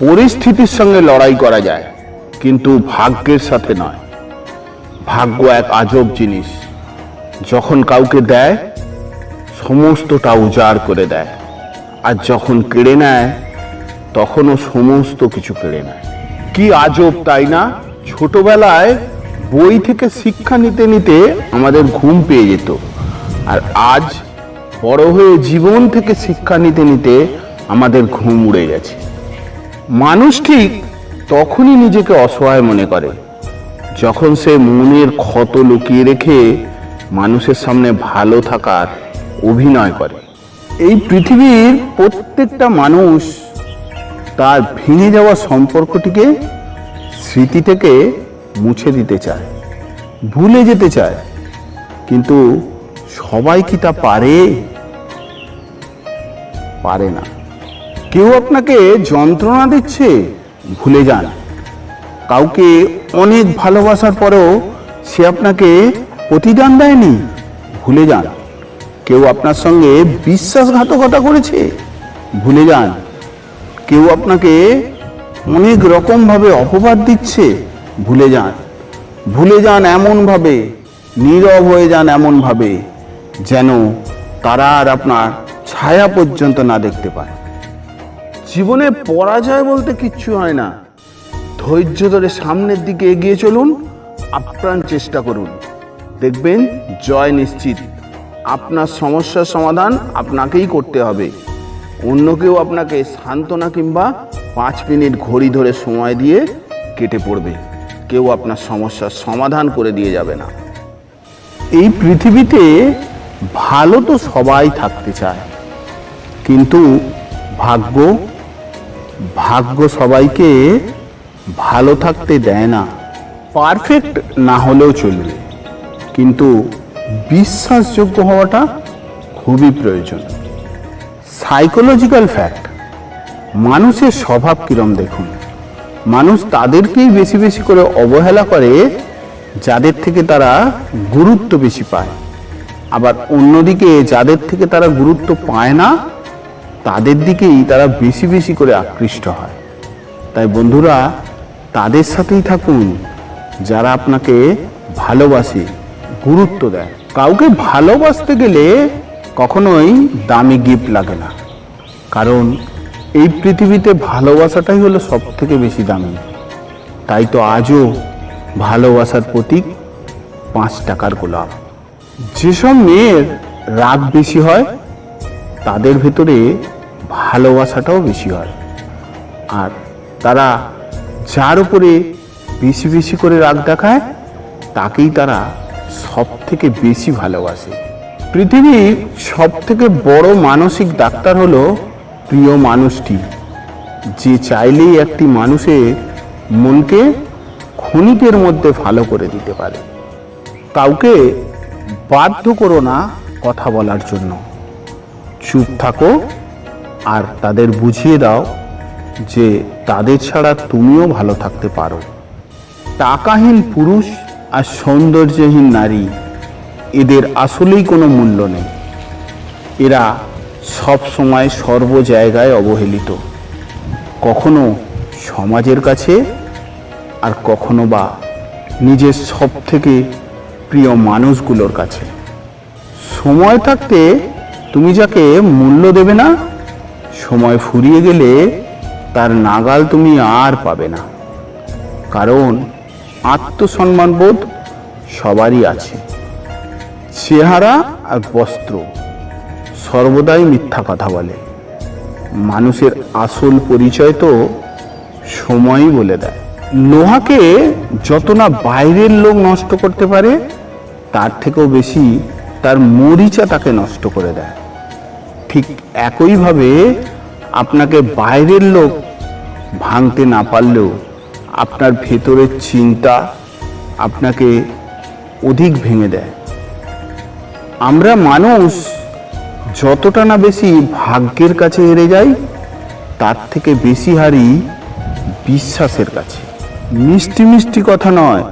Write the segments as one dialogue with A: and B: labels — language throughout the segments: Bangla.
A: পরিস্থিতির সঙ্গে লড়াই করা যায়, কিন্তু ভাগ্যের সাথে নয়। ভাগ্য এক আজব জিনিস। যখন কাউকে দেয়, সমস্তটা উজাড় করে দেয়। আর যখন কেড়ে নেয়, তখনও সমস্ত কিছু কেড়ে নেয়। কি আজব তাই না? ছোটবেলায় বই থেকে শিক্ষা নিতে নিতে আমাদের ঘুম পেয়ে যেত। আর আজ বড় হয়ে জীবন থেকে শিক্ষা নিতে নিতে আমাদের ঘুম উড়ে গেছে। মানুষ ঠিক তখনই নিজেকে অসহায় মনে করে। যখন সে মনের ক্ষত লুকিয়ে রেখে মানুষের সামনে ভালো থাকার অভিনয় করে। এই পৃথিবীর প্রত্যেকটা মানুষ তার ভেঙে যাওয়া সম্পর্কটিকে স্মৃতি থেকে মুছে দিতে চায়, ভুলে যেতে চায়। কিন্তু সবাই কি তা পারে? পারে না। কেউ আপনাকে যন্ত্রণা দিচ্ছে? ভুলে যান। কাউকে অনেক ভালোবাসার পরেও সে আপনাকে প্রতিদান দেয়নি? ভুলে যান। কেউ আপনার সঙ্গে বিশ্বাসঘাতকতা করেছে? ভুলে যান। কেউ আপনাকে অনেক রকমভাবে অপবাদ দিচ্ছে? ভুলে যান। ভুলে যান এমনভাবে। নীরব হয়ে যান এমনভাবে। যেন তারা আর আপনার ছায়া পর্যন্ত না দেখতে পায়। জীবনে পরাজয় বলতে কিচ্ছু হয় না। ধৈর্য ধরে সামনের দিকে এগিয়ে চলুন, আপ্রাণ চেষ্টা করুন। দেখবেন জয় নিশ্চিত। আপনার সমস্যার সমাধান আপনাকেই করতে হবে। অন্য কেউ আপনাকে সান্ত্বনা কিংবা পাঁচ মিনিট ঘড়ি ধরে সময় দিয়ে কেটে পড়বে। কেউ আপনার সমস্যার সমাধান করে দিয়ে যাবে না। এই পৃথিবীতে ভালো তো সবাই থাকতে চায়। কিন্তু ভাগ্য ভাগ্য সবাইকে ভালো থাকতে দেয় না। পারফেক্ট না হলেও চলবে। কিন্তু বিশ্বাসযোগ্য হওয়াটা খুবই প্রয়োজন। সাইকোলজিক্যাল ফ্যাক্ট, মানুষের স্বভাব কিরম দেখুন? মানুষ তাদেরকেই বেশি বেশি করে অবহেলা করে, যাদের থেকে তারা গুরুত্ব বেশি পায়। আবার অন্যদিকে যাদের থেকে তারা গুরুত্ব পায় না তাদের দিকেই তারা বেশি বেশি করে আকৃষ্ট হয়। তাই বন্ধুরা, তাদের সাথেই থাকুন। যারা আপনাকে ভালোবাসে, গুরুত্ব দেয়। কাউকে ভালোবাসতে গেলে কখনোই দামি গিফট লাগে না। কারণ এই পৃথিবীতে ভালোবাসাটাই হলো সব থেকে বেশি দামি। তাই তো আজও ভালোবাসার প্রতীক পাঁচ টাকার গোলাপ। যেসব মেয়ের রাগ বেশি হয়, তাদের ভেতরে ভালোবাসাটাও বেশি হয়। আর তারা যার উপরে বেশি বেশি করে রাগ দেখায়, তাকেই তারা সব থেকে বেশি ভালোবাসে। পৃথিবীর সব থেকে বড় মানসিক ডাক্তার হলো প্রিয় মানুষটি, যে চাইলেই একটি মানুষের মনকে ক্ষণিকের মধ্যে ভালো করে দিতে পারে। কাউকে বাধ্য করো না কথা বলার জন্য। চুপ থাকো আর তাদের বুঝিয়ে দাও যে তাদের ছাড়া তুমিও ভালো থাকতে পারো। টাকাহীন পুরুষ আর সৌন্দর্যহীন নারী এদের আসলেই কোনো মূল্য নেই। এরা সব সময় সর্ব জায়গায় অবহেলিত। কখনো সমাজের কাছে আর কখনো বা নিজের সব থেকে প্রিয় মানুষগুলোর কাছে। সময় থাকতে তুমি যাকে মূল্য দেবে না সময় ফুরিয়ে গেলে তার নাগাল তুমি আর পাবে না। কারণ আত্মসম্মানবোধ সবারই আছে। চেহারা আর বস্ত্র সর্বদাই মিথ্যা কথা বলে। মানুষের আসল পরিচয় তো সময়ই বলে দেয়। লোহাকে যত না বাইরের লোক নষ্ট করতে পারে, তার থেকেও বেশি তার মরিচা তাকে নষ্ট করে দেয়। ঠিক একইভাবে আপনাকে বাইরের লোক ভাঙতে না পারলেও আপনার ভেতরের চিন্তা আপনাকে অধিক ভেঙে দেয়। আমরা মানুষ যতটা না বেশি ভাগ্যের কাছে হেরে যাই, তার থেকে বেশি হারি বিশ্বাসের কাছে। মিষ্টি মিষ্টি কথা নয়,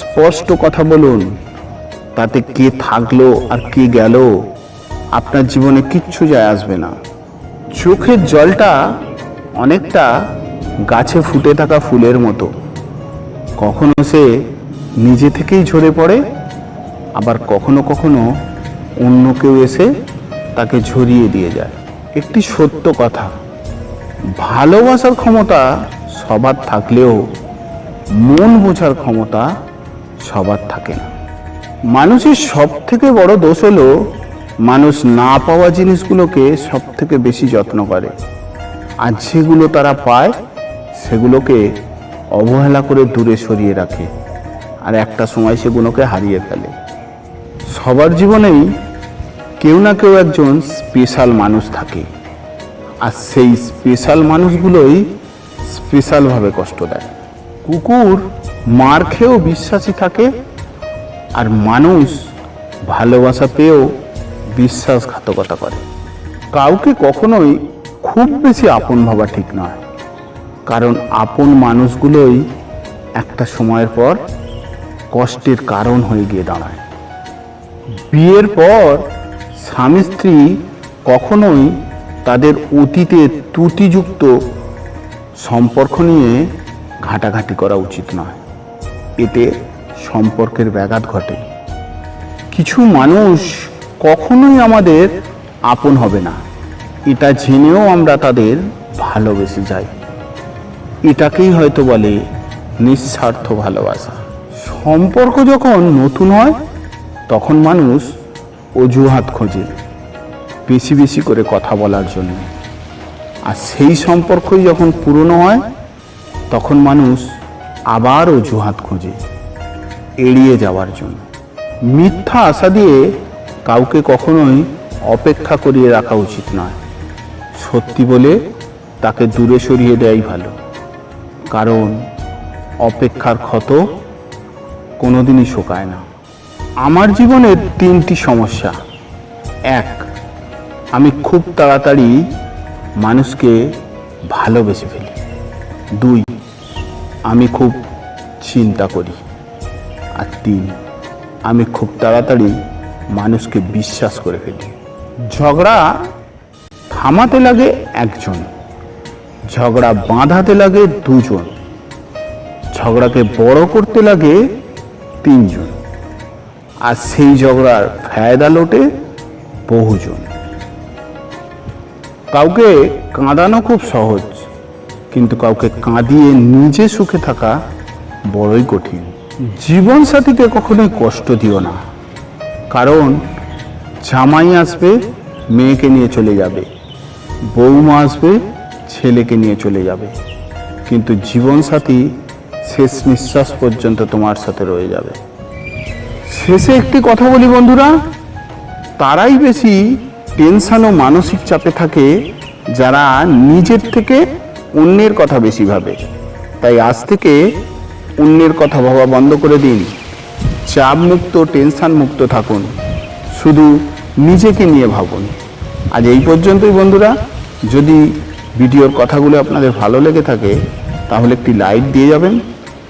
A: স্পষ্ট কথা বলুন, তাতে কে থাকল আর কে গেল, আপনার জীবনে কিচ্ছু যায় আসবে না। চোখের জলটা অনেকটা গাছে ফুটে থাকা ফুলের মতো। কখনো সে নিজে থেকেই ঝরে পড়ে, আবার কখনো কখনো অন্য কেউ এসে তাকে ঝরিয়ে দিয়ে যায়। একটি সত্য কথা, ভালোবাসার ক্ষমতা সবার থাকলেও মন বোঝার ক্ষমতা সবার থাকে না। মানুষের সব থেকে বড় দোষ হলো মানুষ না পাওয়া জিনিসগুলোকে সব থেকে বেশি যত্ন করে। আর যেগুলো তারা পায়, সেগুলোকে অবহেলা করে দূরে সরিয়ে রাখে আর একটা সময় সেগুলোকে হারিয়ে ফেলে। সবার জীবনেই কেউ না কেউ একজন স্পেশাল মানুষ থাকে আর সেই স্পেশাল মানুষগুলোই স্পেশালভাবে কষ্ট দেয়। কুকুর মার খেয়েও বিশ্বাসী থাকে আর মানুষ ভালোবাসা পেয়েও বিশ্বাসঘাতকতা করে। কাউকে কখনোই খুব বেশি আপন ভাবা ঠিক নয়। কারণ আপন মানুষগুলোই একটা সময়ের পর কষ্টের কারণ হয়ে গিয়ে দাঁড়ায়। বিয়ের পর স্বামী স্ত্রী কখনোই তাদের অতীতে ত্রুটিযুক্ত সম্পর্ক নিয়ে ঘাটাঘাটি করা উচিত নয়। এতে সম্পর্কের ব্যাঘাত ঘটে। কিছু মানুষ কখনোই আমাদের আপন হবে না। এটা জেনেও আমরা তাদের ভালোবেসে যাই। এটাকেই হয়তো বলে নিঃস্বার্থ ভালোবাসা। সম্পর্ক যখন নতুন হয়, তখন মানুষ অজুহাত খোঁজে বেশি বেশি করে কথা বলার জন্য। আর সেই সম্পর্কই যখন পুরনো হয়, তখন মানুষ আবার অজুহাত খোঁজে এড়িয়ে যাওয়ার জন্য। মিথ্যা আশা দিয়ে কাউকে কখনোই অপেক্ষা করিয়ে রাখা উচিত নয়। সত্যি বলে তাকে দূরে সরিয়ে দেয়াই ভালো। কারণ অপেক্ষার ক্ষত কোনোদিনই শোকায় না। আমার জীবনের তিনটি সমস্যা। এক, আমি খুব তাড়াতাড়ি মানুষকে ভালোবেসে ফেলি। দুই, আমি খুব চিন্তা করি। আর তিন, আমি খুব তাড়াতাড়ি মানুষকে বিশ্বাস করে ফেলি। ঝগড়া থামাতে লাগে একজন, ঝগড়া বাঁধাতে লাগে দুজন, ঝগড়াকে বড় করতে লাগে তিনজন। আর সেই ঝগড়ার ফায়দা লোটে বহুজন। কাউকে কাঁদানো খুব সহজ, কিন্তু কাউকে কাঁদিয়ে নিজে সুখে থাকা বড়ই কঠিন। জীবন সাথীকে কখনোই কষ্ট দিও না। কারণ জামাই আসবে, মেয়েকে নিয়ে চলে যাবে। বৌমা আসবে, ছেলেকে নিয়ে চলে যাবে। কিন্তু জীবন সাথী শেষ নিঃশ্বাস পর্যন্ত তোমার সাথে রয়ে যাবে। শেষে একটি কথা বলি বন্ধুরা, তারাই বেশি টেনশান ও মানসিক চাপে থাকে যারা নিজের থেকে অন্যের কথা বেশি ভাবে। তাই আজ থেকে অন্যের কথা ভাবা বন্ধ করে দিন। চাপ মুক্ত টেনশন মুক্ত থাকুন। শুধু নিজেকে নিয়ে ভাবুন। আজ এই পর্যন্তই বন্ধুরা। যদি ভিডিওর কথাগুলো আপনাদের ভালো লেগে থাকে, তাহলে একটি লাইক দিয়ে যাবেন।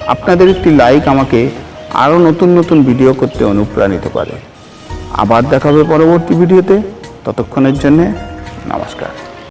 A: আপনাদের একটি লাইক আমাকে আরও নতুন নতুন ভিডিও করতে অনুপ্রাণিত করে। আবার দেখাবে পরবর্তী ভিডিওতে। ততক্ষণের জন্যে নমস্কার।